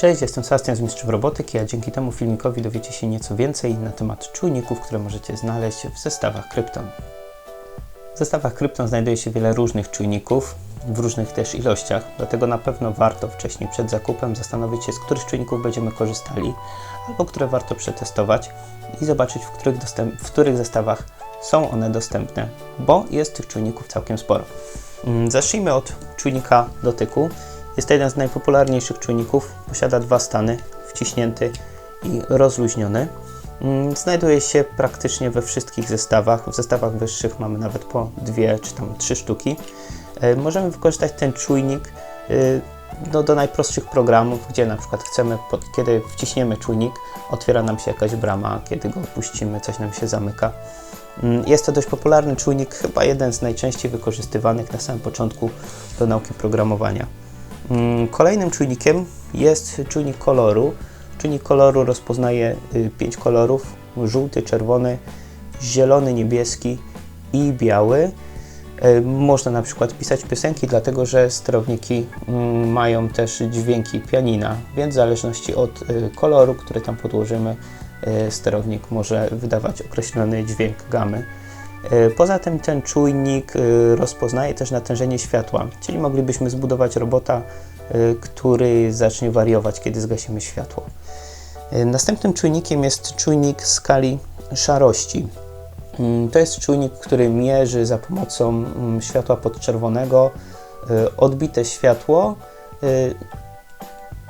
Cześć, jestem Sebastian z Mistrzów Robotyki, a dzięki temu filmikowi dowiecie się nieco więcej na temat czujników, które możecie znaleźć w zestawach Krypton. W zestawach Krypton znajduje się wiele różnych czujników, w różnych też ilościach, dlatego na pewno warto wcześniej przed zakupem zastanowić się, z których czujników będziemy korzystali, albo które warto przetestować i zobaczyć, w których, w których zestawach są one dostępne, bo jest tych czujników całkiem sporo. Mm, Zacznijmy od czujnika dotyku. Jest to jeden z najpopularniejszych czujników. Posiada dwa stany, wciśnięty i rozluźniony. Mm, Znajduje się praktycznie we wszystkich zestawach. W zestawach wyższych mamy nawet po dwie czy tam trzy sztuki. E, Możemy wykorzystać ten czujnik y, no, do najprostszych programów, gdzie na przykład chcemy, pod, kiedy wciśniemy czujnik, otwiera nam się jakaś brama, kiedy go opuścimy, coś nam się zamyka. Mm, Jest to dość popularny czujnik, chyba jeden z najczęściej wykorzystywanych na samym początku do nauki programowania. Mm, Kolejnym czujnikiem jest czujnik koloru. Czujnik koloru rozpoznaje 5 kolorów: żółty, czerwony, zielony, niebieski i biały. E, Można na przykład pisać piosenki, dlatego że sterowniki mm, mają też dźwięki pianina, więc w zależności od e, koloru, który tam podłożymy, sterownik może wydawać określony dźwięk gamy. E, Poza tym ten czujnik e, rozpoznaje też natężenie światła, czyli moglibyśmy zbudować robota, e, który zacznie wariować, kiedy zgasimy światło. Następnym czujnikiem jest czujnik skali szarości. Mm, To jest czujnik, który mierzy za pomocą mm, światła podczerwonego odbite światło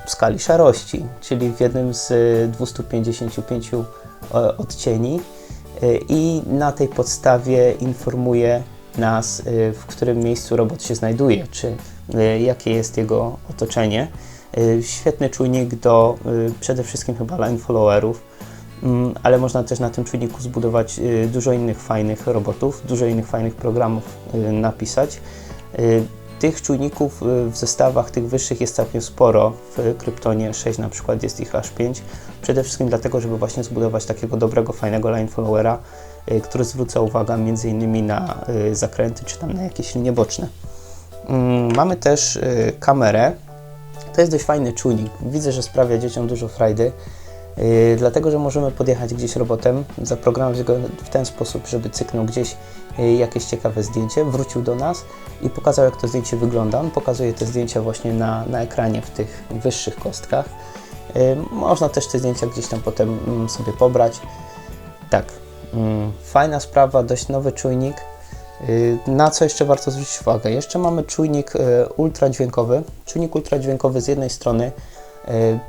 w skali szarości, czyli w jednym z e, 255 e, odcieni i na tej podstawie informuje nas, e, w którym miejscu robot się znajduje, czy e, jakie jest jego otoczenie. E, Świetny czujnik do e, przede wszystkim chyba line followerów, Mm, ale można też na tym czujniku zbudować dużo innych fajnych robotów, dużo innych fajnych programów napisać. Tych czujników y, w zestawach tych wyższych jest całkiem sporo. W Kryptonie 6 na przykład jest ich aż 5. Przede wszystkim dlatego, żeby właśnie zbudować takiego dobrego, fajnego line followera, y, który zwróca uwagę m.in. na y, zakręty czy tam na jakieś linie boczne. Mm, Mamy też kamerę. To jest dość fajny czujnik. Widzę, że sprawia dzieciom dużo frajdy. Yy, dlatego, że możemy podjechać gdzieś robotem, zaprogramować go w ten sposób, żeby cyknął gdzieś yy, jakieś ciekawe zdjęcie, wrócił do nas i pokazał, jak to zdjęcie wygląda. On pokazuje te zdjęcia właśnie na, na ekranie w tych wyższych kostkach. Yy, można też te zdjęcia gdzieś tam potem mm, sobie pobrać. Tak, mm, fajna sprawa, dość nowy czujnik. Na co jeszcze warto zwrócić uwagę? Jeszcze mamy czujnik ultradźwiękowy. Czujnik ultradźwiękowy z jednej strony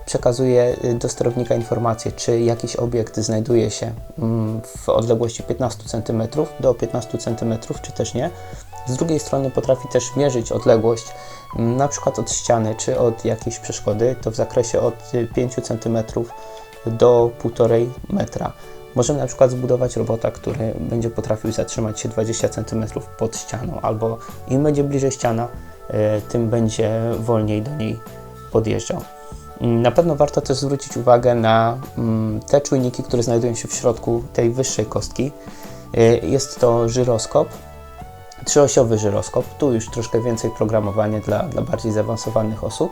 przekazuje y, do sterownika informację, czy jakiś obiekt znajduje się mm, w odległości 15 cm do 15 cm, czy też nie. Z drugiej strony potrafi też mierzyć odległość mm, na przykład od ściany, czy od jakiejś przeszkody, to w zakresie od y, 5 cm do 1,5 metra. Możemy na przykład zbudować robota, który będzie potrafił zatrzymać się 20 cm pod ścianą, albo im będzie bliżej ściana, y, tym będzie wolniej do niej podjeżdżał. Na pewno warto też zwrócić uwagę na mm, te czujniki, które znajdują się w środku tej wyższej kostki. Y, Jest to żyroskop, trzyosiowy żyroskop. Tu już troszkę więcej programowania dla, dla bardziej zaawansowanych osób,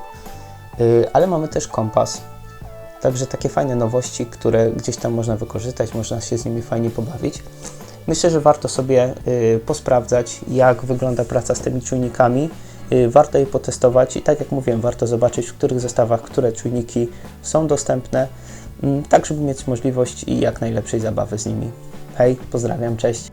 Y, ale mamy też kompas. Także takie fajne nowości, które gdzieś tam można wykorzystać, można się z nimi fajnie pobawić. Myślę, że warto sobie y, posprawdzać, jak wygląda praca z tymi czujnikami. Y, Warto je potestować i tak jak mówiłem, warto zobaczyć, w których zestawach które czujniki są dostępne, mm, tak żeby mieć możliwość i jak najlepszej zabawy z nimi. Hej, pozdrawiam, cześć.